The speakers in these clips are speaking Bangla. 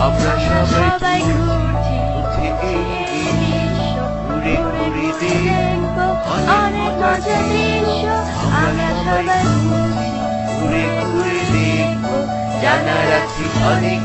আমরা ঘুরে ঘুরে অনেক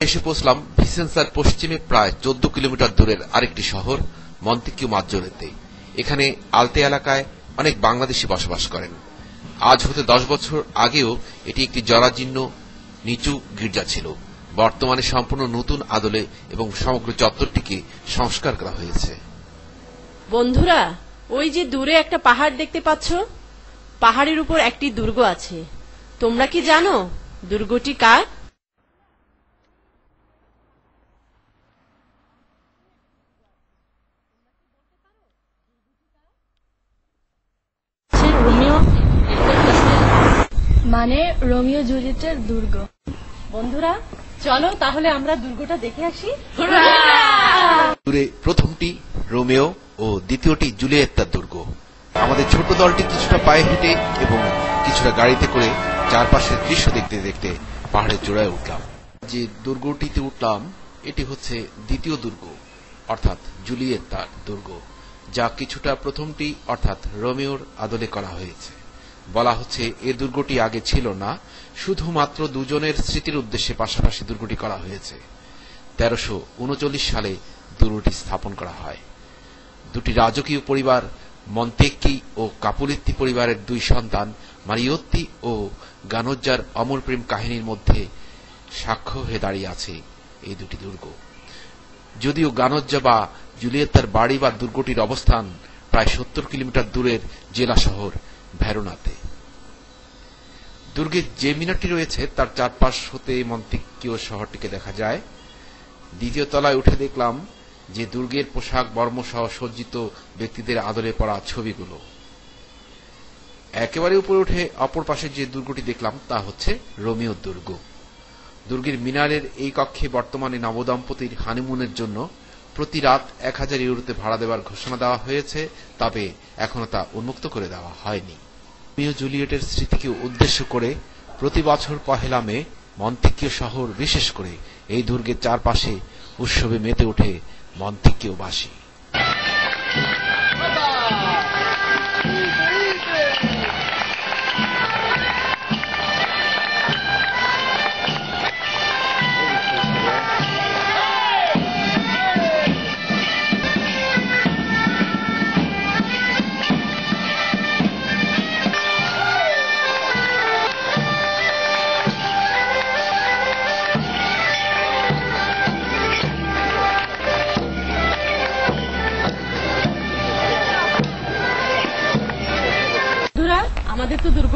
এসে পৌঁছলাম ভিসেন্সার পশ্চিমে প্রায় চোদ্দ কিলোমিটার দূরের আরেকটি শহর মন্তিকিউ মাজ্জোরেতে। এখানে আলতে এলাকায় অনেক বাংলাদেশি বসবাস করেন। আজ হতে দশ বছর আগেও এটি একটি জরাজীর্ণ, নিচু গির্জা ছিল। বর্তমানে সম্পূর্ণ নতুন আদলে এবং সমগ্র চত্বরটিকে সংস্কার করা হয়েছে। বন্ধুরা, ওই যে দূরে একটা পাহাড় দেখতে পাচ্ছ? পাহাড়ের উপর একটি দুর্গ আছে। তোমরা কি জানো, দুর্গটি কার সে রোমিও মানে রোমিও জুলিয়েটের দুর্গ। বন্ধুরা চলো তাহলে আমরা দুর্গটা দেখে আসি। প্রথমটি রোমেও ও দ্বিতীয়টি জুলিয়েত্তার দুর্গ। আমাদের ছোট দলটি কিছুটা পায়ে হেঁটে এবং কিছুটা গাড়িতে করে চারপাশের দৃশ্য দেখতে দেখতে পাহাড়ের চূড়ায় উঠলাম। যে দুর্গটিতে উঠলাম এটি হচ্ছে দ্বিতীয় দুর্গ অর্থাৎ জুলিয়েত্তার দুর্গ যা কিছুটা প্রথমটি অর্থাৎ রোমিওর আদলে করা হয়েছে। বলা হচ্ছে, এ দুর্গটি আগে ছিল না, শুধুমাত্র দুজনের স্মৃতির উদ্দেশ্যে পাশাপাশি দুর্গটি করা হয়েছে। তেরোশো উনচল্লিশ সালে দুর্গটি স্থাপন করা হয়। দুটি রাজকীয় পরিবার, মন্তেক্কি ও কাপুলিত্তি পরিবারের দুই সন্তান, মারিয়ত্তি ও গানোজ্জার অমর প্রেম কাহিনীর মধ্যে সাক্ষ্য হয়ে দাঁড়িয়ে আছে এই দুটি দুর্গ। যদিও গানোজ্জা বা জুলিয়েত্তার বাড়ি বা দুর্গটির অবস্থান প্রায় সত্তর কিলোমিটার দূরের জেলা শহর ভ্যারোনাতে দুর্গের যে মিনারটি রয়েছে, তার চারপাশ হতে মন্তিকীয় শহরটিকে দেখা যায়। দ্বিতীয় তলায় উঠে দেখলাম যে দুর্গের পোশাক বর্মসহ সজ্জিত ব্যক্তিদের আদলে পড়া ছবিগুলো। একেবারে উপরে উঠে অপর পাশে যে দুর্গটি দেখলাম, তা হচ্ছে রোমিও দুর্গ। দুর্গের মিনারের এই কক্ষে বর্তমানে নবদম্পতির হানিমুনের জন্য প্রতি রাত এক হাজার ইউরোতে ভাড়া দেওয়ার ঘোষণা দেওয়া হয়েছে, তবে এখনও তা উন্মুক্ত করে দেওয়া হয়নি। রোমিও জুলিয়েটের স্মৃতিকে উদ্দেশ্য করে প্রতি বছর পহেলা মে মন্তিকীয় শহর বিশেষ করে এই দুর্গের চারপাশে উৎসবে মেতে ওঠে মন্তিকীয়বাসী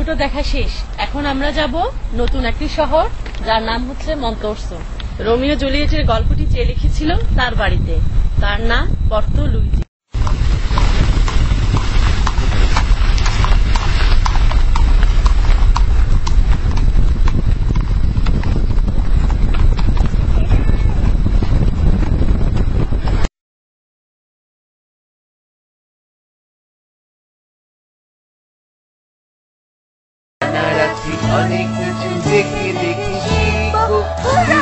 তো দেখা শেষ। এখন আমরা যাব নতুন একটি শহর, যার নাম হচ্ছে মন্তর্স রোমিও জুলিয়েটের গল্পটি যে লিখেছিল তার বাড়িতে। তার নাম পর্ত লুইজি জানা রাখছি অনেক কিছু দেখে